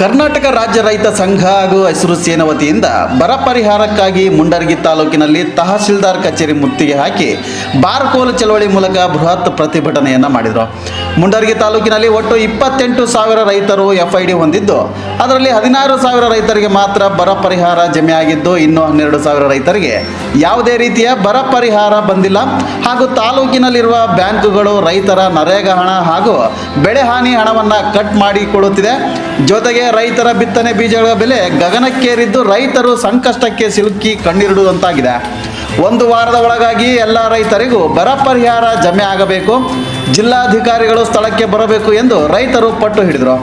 ಕರ್ನಾಟಕ ರಾಜ್ಯ ರೈತ ಸಂಘ ಹಾಗೂ ಹಸಿರು ಸೇನೆ ವತಿಯಿಂದ ಬರ ಪರಿಹಾರಕ್ಕಾಗಿ ಮುಂಡರಗಿ ತಾಲೂಕಿನಲ್ಲಿ ತಹಸೀಲ್ದಾರ್ ಕಚೇರಿ ಮುತ್ತಿಗೆ ಹಾಕಿ ಬಾರ್ಕೋಲು ಚಳವಳಿ ಮೂಲಕ ಬೃಹತ್ ಪ್ರತಿಭಟನೆಯನ್ನು ಮಾಡಿದರು. ಮುಂಡರಗಿ ತಾಲೂಕಿನಲ್ಲಿ ಒಟ್ಟು ಇಪ್ಪತ್ತೆಂಟು ಸಾವಿರ ರೈತರು ಎಫ್ ಐ ಡಿ ಹೊಂದಿದ್ದು. ಅದರಲ್ಲಿ ಹದಿನಾರು ಸಾವಿರ ರೈತರಿಗೆ ಮಾತ್ರ ಬರ ಪರಿಹಾರ ಜಮೆಯಾಗಿದ್ದು ಇನ್ನು ಹನ್ನೆರಡು ಸಾವಿರ ರೈತರಿಗೆ ಯಾವುದೇ ರೀತಿಯ ಬರ ಪರಿಹಾರ ಬಂದಿಲ್ಲ. ಹಾಗೂ ತಾಲೂಕಿನಲ್ಲಿರುವ ಬ್ಯಾಂಕುಗಳು ರೈತರ ನರೇಗಾ ಹಣ ಹಾಗೂ ಬೆಳೆ ಹಾನಿ ಹಣವನ್ನು ಕಟ್ ಮಾಡಿಕೊಳ್ಳುತ್ತಿದೆ ಜೊತೆಗೆ ರೈತರ ಬಿತ್ತನೆ ಬೀಜಗಳ ಬೆಲೆ ಗಗನಕ್ಕೇರಿದ್ದು ರೈತರು ಸಂಕಷ್ಟಕ್ಕೆ ಸಿಲುಕಿ ಕಣ್ಣೀರಿಡುವಂತಾಗಿದೆ ಒಂದು ವಾರದ ಒಳಗಾಗಿ ಎಲ್ಲ ರೈತರಿಗೂ ಬರ ಪರಿಹಾರ ಜಮೆ ಆಗಬೇಕು. ಜಿಲ್ಲಾಧಿಕಾರಿಗಳು ಸ್ಥಳಕ್ಕೆ ಬರಬೇಕು ಎಂದು ರೈತರು ಪಟ್ಟು ಹಿಡಿದರು.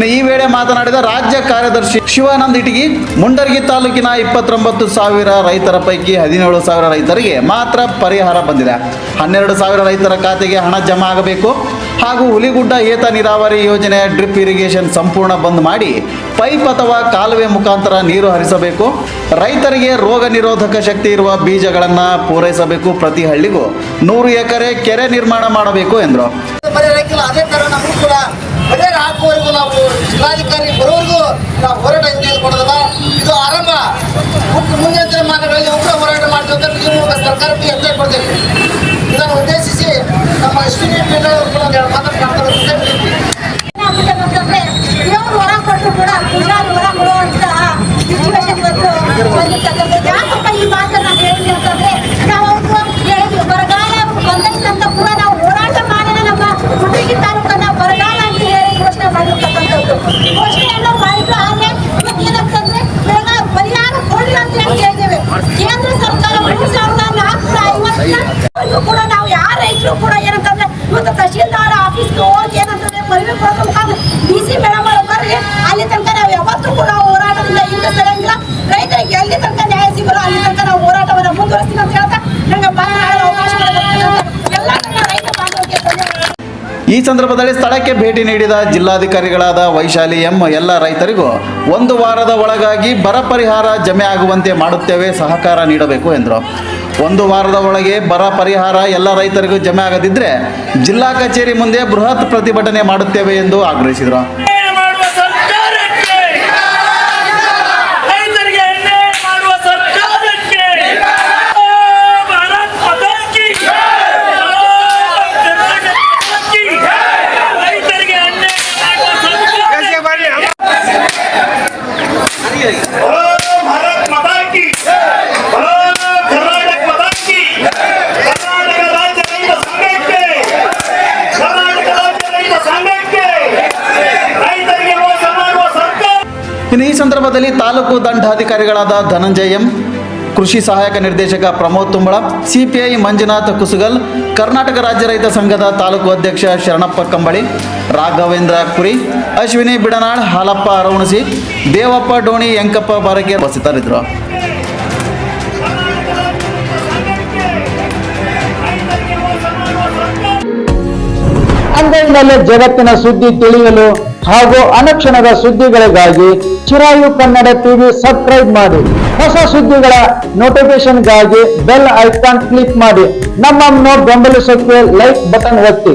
ಇನ್ನು ಈ ವೇಳೆ ಮಾತನಾಡಿದ ರಾಜ್ಯ ಕಾರ್ಯದರ್ಶಿ ಶಿವಾನಂದ್ ಇಟಗಿ, ಮುಂಡರ್ಗಿ ತಾಲೂಕಿನ ಇಪ್ಪತ್ತೊಂಬತ್ತು ಸಾವಿರ ರೈತರ ಪೈಕಿ ಹದಿನೇಳು ಸಾವಿರ ರೈತರಿಗೆ ಮಾತ್ರ ಪರಿಹಾರ ಬಂದಿದೆ. ಹನ್ನೆರಡು ಸಾವಿರ ರೈತರ ಖಾತೆಗೆ ಹಣ ಜಮಾ ಆಗಬೇಕು. ಹಾಗೂ ಹುಲಿಗುಡ್ಡ ಏತ ನೀರಾವರಿ ಯೋಜನೆ ಡ್ರಿಪ್ ಇರಿಗೇಷನ್ ಸಂಪೂರ್ಣ ಬಂದ್ ಮಾಡಿ ಪೈಪ್ ಅಥವಾ ಕಾಲುವೆ ಮುಖಾಂತರ ನೀರು ಹರಿಸಬೇಕು. ರೈತರಿಗೆ ರೋಗ ನಿರೋಧಕ ಶಕ್ತಿ ಇರುವ ಬೀಜಗಳನ್ನು ಪೂರೈಸಬೇಕು. ಪ್ರತಿ ಹಳ್ಳಿಗೂ ನೂರು ಎಕರೆ ಕೆರೆ ನಿರ್ಮಾಣ ಮಾಡಬೇಕು ಎಂದರು. ಪರಿಹಾರ ಹಾಕುವವರೆಗೂ ನಾವು ಜಿಲ್ಲಾಧಿಕಾರಿ ಬರೋವರೆಗೂ ನಾವು ಹೋರಾಟ ಹಿಂದೆ ಕೊಡೋದಲ್ಲ, ಇದು ಆರಂಭ. ಮುಂದಿನ ಮಾರ್ಗಗಳಲ್ಲಿ ಉಗ್ರ ಹೋರಾಟ ಮಾಡ್ತೀವಿ ಸರ್ಕಾರಕ್ಕೆ ಎಚ್ಚರಿಕೆ ಕೊಡ್ತೇವೆ. ಇದನ್ನು ಉದ್ದೇಶಿಸಿ ನಮ್ಮ ಅಶ್ವಿನಿ ಕೇಂದ್ರ ಸರ್ಕಾರ ಮೂರು ಸಾವಿರದ ನಾಲ್ಕುನೂರ ಐವತ್ತು ಕೂಡ ನಾವು ಯಾರ ರೈತರು ಕೂಡ ಏನಂತಂದ್ರೆ ಇವತ್ತು ತಹಶೀಲ್ದಾರ್ ಆಫೀಸ್ಗೆ ಹೋಗಿ ಏನಂತಂದ್ರೆ ಮನವಿ ಕೊಡೋದ್ರ ಮುಖಾಂತರ ಡಿ ಸಿ ಮೇಡಮ್ ಬರ್ರಿ ಅಲ್ಲಿ ತನಕ ನಾವು ಯಾವತ್ತೂ ಕೂಡ ಹೋರಾಟದಿಂದ ಹಿಂದೆ ಸರಿಯಂಗಿಲ್ಲ. ರೈತರಿಗೆ ಎಲ್ಲಿ ತನಕ ನ್ಯಾಯ ಸಿಗಲ್ಲ, ಅಲ್ಲಿ ತನಕ ನಾವು ಹೋರಾಟವನ್ನು ಮುಂದುವರಿಸ್ತೀವಿ ಅಂತ ಈ ಸಂದರ್ಭದಲ್ಲಿ ಸ್ಥಳಕ್ಕೆ ಭೇಟಿ ನೀಡಿದ ಜಿಲ್ಲಾಧಿಕಾರಿಗಳಾದ ವೈಶಾಲಿ ಎಂ, ಎಲ್ಲ ರೈತರಿಗೂ ಒಂದು ವಾರದ ಒಳಗಾಗಿ ಬರ ಪರಿಹಾರ ಜಮೆ ಆಗುವಂತೆ ಮಾಡುತ್ತೇವೆ, ಸಹಕಾರ ನೀಡಬೇಕು ಎಂದರು. ಒಂದು ವಾರದ ಒಳಗೆ ಬರ ಪರಿಹಾರ ಎಲ್ಲ ರೈತರಿಗೂ ಜಮೆ ಆಗದಿದ್ದರೆ ಜಿಲ್ಲಾ ಕಚೇರಿ ಮುಂದೆ ಬೃಹತ್ ಪ್ರತಿಭಟನೆ ಮಾಡುತ್ತೇವೆ ಎಂದು ಆಗ್ರಹಿಸಿದರು ಅನ್ಯಾಯ ಮಾಡುವ ಸರ್ಕಾರಕ್ಕೆ ರೈತರಿಗೆ ಅನ್ಯಾಯ ಮಾಡುವ ಸರ್ಕಾರಕ್ಕೆ ಓ ಭಾರತ್ ಮಾತಾ ಕಿ ಓ ಕರ್ನಾಟಕ ಮಾತಾ ಕಿ ರೈತರಿಗೆ ಅನ್ಯಾಯ ಮಾಡುವ ಸರ್ಕಾರ ಓ ಭಾರತ್ ಮಾತಾ ಕಿ ಓ ಕರ್ನಾಟಕ ಮಾತಾ ಕಿ ಕರ್ನಾಟಕ ರಾಜ್ಯ ರೈತ ಸಂಘಕ್ಕೆ ಕರ್ನಾಟಕ ರಾಜ್ಯ ರೈತ ಸಂಘಕ್ಕೆ ರೈತರಿಗೆ ಮೋಸ ಮಾಡುವ ಸರ್ಕಾರ ಇನ್ನು ಈ ಸಂದರ್ಭದಲ್ಲಿ ತಾಲೂಕು ದಂಡಾಧಿಕಾರಿಗಳಾದ ಧನಂಜಯ ಎಂ, ಕೃಷಿ ಸಹಾಯಕ ನಿರ್ದೇಶಕ ಪ್ರಮೋದ್ ತುಂಬಳ, ಸಿಪಿಐ ಮಂಜುನಾಥ ಕುಸುಗಲ್, ಕರ್ನಾಟಕ ರಾಜ್ಯ ರೈತ ಸಂಘದ ತಾಲೂಕು ಅಧ್ಯಕ್ಷ ಶರಣಪ್ಪ ಕಂಬಳಿ, ರಾಘವೇಂದ್ರ ಕುರಿ, ಅಶ್ವಿನಿ ಬಿಡನಾಳ್, ಹಾಲಪ್ಪ ಅರವಣಸಿ, ದೇವಪ್ಪ ಡೋಣಿ ಯಂಕಪ್ಪ ಬಾರಕೆ ಉಪಸ್ಥಿತರಿದ್ದರು. ಜಗತ್ತಿನ ಸುದ್ದಿ ತಿಳಿಯಲು ಹಾಗೂ ಅನಕ್ಷಣದ ಸುದ್ದಿಗಳಿಗಾಗಿ ಚಿರಾಯು ಕನ್ನಡ ಟಿವಿ ಸಬ್ಸ್ಕ್ರೈಬ್ ಮಾಡಿ. ಹೊಸ ಸುದ್ದಿಗಳ ನೋಟಿಫಿಕೇಶನ್ಗಾಗಿ ಬೆಲ್ ಐಕಾನ್ ಕ್ಲಿಕ್ ಮಾಡಿ. ನಮ್ಮನ್ನು ಬೆಂಬಲಿಸೋಕೆ ಲೈಕ್ ಬಟನ್ ಒತ್ತಿ.